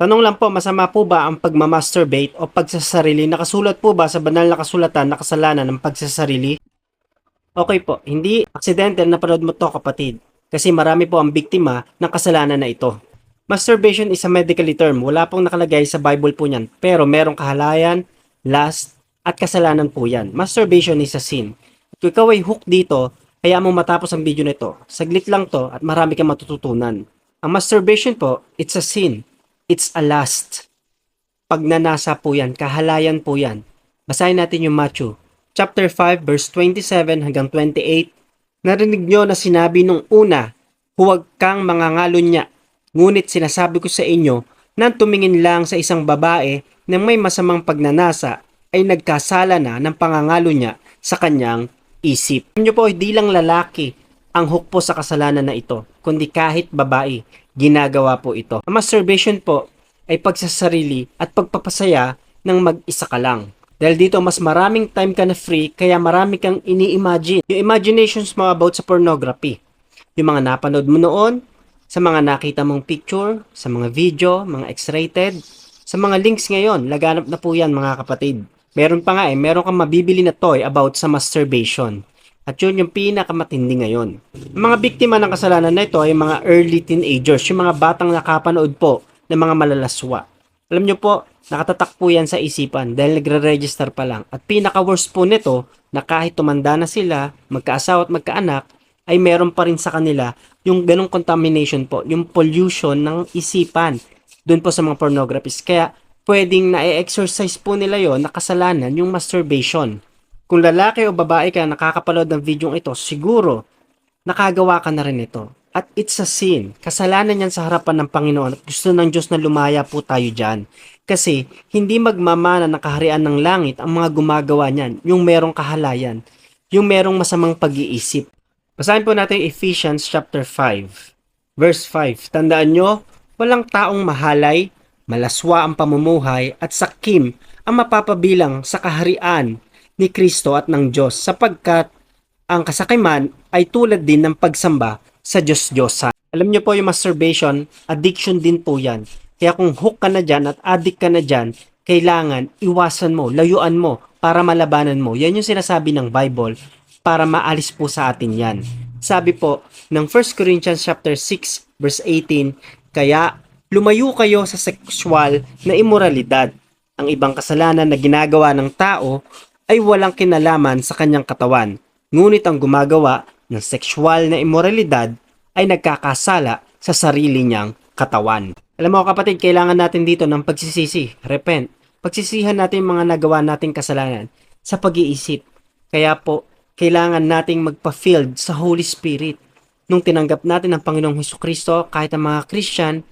Tanong lang po, masama po ba ang pagmamasturbate o pagsasarili? Nakasulat po ba sa banal na kasulatan na kasalanan ng pagsasarili? Okay po, hindi accidental na panood mo to kapatid. Kasi marami po ang biktima ng kasalanan na ito. Masturbation is a medical term. Wala pong nakalagay sa Bible po niyan. Pero merong kahalayan, lust, at kasalanan po yan. Masturbation is a sin. Kung ikaw ay hook dito, kaya mo matapos ang video nito. Saglit lang to at marami kang matututunan. Ang masturbation po, it's a sin. It's a lust. Pagnanasa po yan, kahalayan po yan. Basahin natin yung Matthew. Chapter 5, verse 27 hanggang 28. Narinig nyo na sinabi nung una, huwag kang mangangalunya. Ngunit sinasabi ko sa inyo, nang tumingin lang sa isang babae na may masamang pagnanasa ay nagkasala na ng pangangalo niya sa kanyang isip. Alam nyo po, hindi lang lalaki ang hook po sa kasalanan na ito, kundi kahit babae, ginagawa po ito. Ang masturbation po ay pagsasarili at pagpapasaya ng mag-isa ka lang. Dahil dito, mas maraming time ka na free, kaya marami kang ini-imagine. Yung imaginations mo about sa pornography. Yung mga napanood mo noon, sa mga nakita mong picture, sa mga video, mga X-rated, sa mga links ngayon, laganap na po yan mga kapatid. Meron pa nga eh, meron kang mabibili na toy about sa masturbation. At yun yung pinakamatindi ngayon. Ang mga biktima ng kasalanan na ito ay mga early teenagers, yung mga batang nakapanood po ng mga malalaswa. Alam nyo po, nakatatak po yan sa isipan dahil nagre-register pa lang. At pinaka-worst po nito na kahit tumanda na sila, magkaasawa at magkaanak, ay meron pa rin sa kanila yung ganong contamination po, yung pollution ng isipan doon po sa mga pornographers. Kaya pwedeng na-exercise po nila yon na kasalanan yung masturbation. Kung lalaki o babae ka nakakapanood ng video ito, siguro nakagawa ka na rin ito. At it's a sin. Kasalanan yan sa harapan ng Panginoon gusto ng Diyos na lumaya po tayo dyan. Kasi hindi magmamana ng kaharian ng langit ang mga gumagawa niyan, yung merong kahalayan, yung merong masamang pag-iisip. Basahin po natin Ephesians chapter 5, verse 5. Tandaan nyo, walang taong mahalay, malaswa ang pamumuhay at sakim ang mapapabilang sa kaharian ni Kristo at ng Diyos sapagkat ang kasakiman ay tulad din ng pagsamba sa Diyos-Diyosan. Alam nyo po yung masturbation, addiction din po yan. Kaya kung hook ka na dyan at addict ka na dyan, kailangan iwasan mo, layuan mo para malabanan mo. Yan yung sinasabi ng Bible para maalis po sa atin yan. Sabi po ng 1 Corinthians chapter 6 verse 18, kaya lumayo kayo sa sexual na immoralidad. Ang ibang kasalanan na ginagawa ng tao ay walang kinalaman sa kanyang katawan. Ngunit ang gumagawa ng sexual na immoralidad ay nagkakasala sa sarili niyang katawan. Alam mo kapatid, kailangan natin dito ng pagsisisi, repent. Pagsisihan natin mga nagawa nating kasalanan sa pag-iisip. Kaya po, kailangan nating magpa-filled sa Holy Spirit. Nung tinanggap natin ang Panginoong Hesus Kristo, kahit ang mga Christian,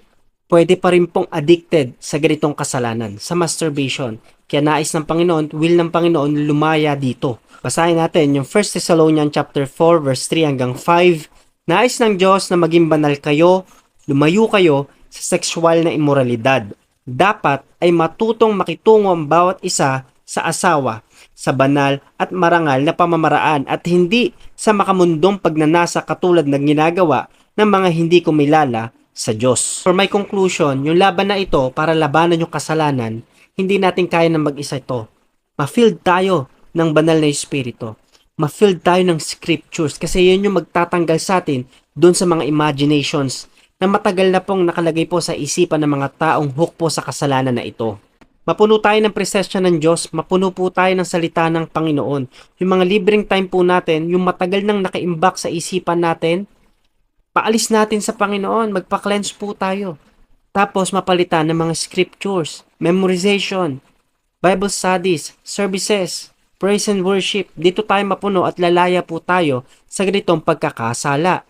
pwede pa rin pong addicted sa ganitong kasalanan, sa masturbation. Kaya nais ng Panginoon, will ng Panginoon lumaya dito. Basahin natin yung 1 Thessalonians chapter 4 verse 3 hanggang 5. Nais ng Diyos na maging banal kayo, lumayo kayo sa sexual na immoralidad. Dapat ay matutong makitungo ang bawat isa sa asawa sa banal at marangal na pamamaraan at hindi sa makamundong pagnanasa katulad ng ginagawa ng mga hindi kumilala sa Diyos. For my conclusion, yung laban na ito para labanan yung kasalanan, hindi natin kaya na mag-isa ito. Ma-filled tayo ng banal na espiritu. Ma-filled tayo ng scriptures kasi yun yung magtatanggal sa atin doon sa mga imaginations na matagal na pong nakalagay po sa isipan ng mga taong hook po sa kasalanan na ito. Mapuno tayo ng presensya ng Diyos, mapuno po tayo ng salita ng Panginoon. Yung mga libreng time po natin, yung matagal nang nakaimbak sa isipan natin, paalis natin sa Panginoon, magpa-cleanse po tayo. Tapos mapalitan ng mga scriptures, memorization, Bible studies, services, praise and worship. Dito tayo mapuno at lalaya po tayo sa ganitong pagkakasala.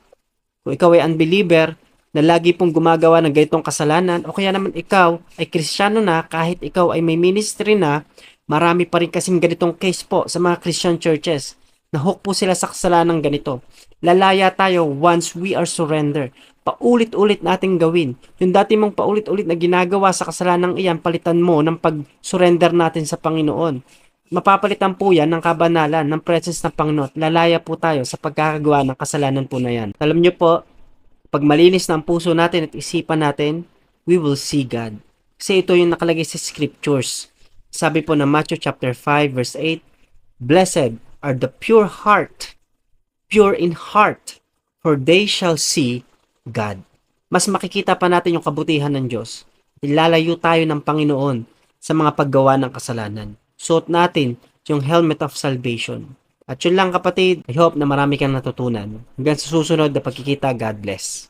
Kung ikaw ay unbeliever, na lagi pong gumagawa ng ganitong kasalanan o kaya naman ikaw ay kristyano na kahit ikaw ay may ministry na, marami pa rin kasing ganitong case po sa mga Christian churches. Nahook po sila sa kasalanan ganito. Lalaya tayo once we are surrender. Paulit-ulit nating gawin. Yung dati mong paulit-ulit na ginagawa sa kasalanang iyan, palitan mo ng pag-surrender natin sa Panginoon. Mapapalitan po yan ng kabanalan, ng presence ng Panginoon. Lalaya po tayo sa pagkakagawa ng kasalanan po na yan. Alam nyo po, pag malinis na ang puso natin at isipan natin, we will see God. Kasi ito yung nakalagay sa scriptures. Sabi po na Matthew chapter 5 verse 8, Blessed are the pure heart, pure in heart, for they shall see God. Mas makikita pa natin yung kabutihan ng Diyos. Ilalayo tayo ng Panginoon sa mga paggawa ng kasalanan. Suot natin yung helmet of salvation. At yun lang kapatid, I hope na marami kang natutunan. Hanggang sa susunod na pagkikita, God bless.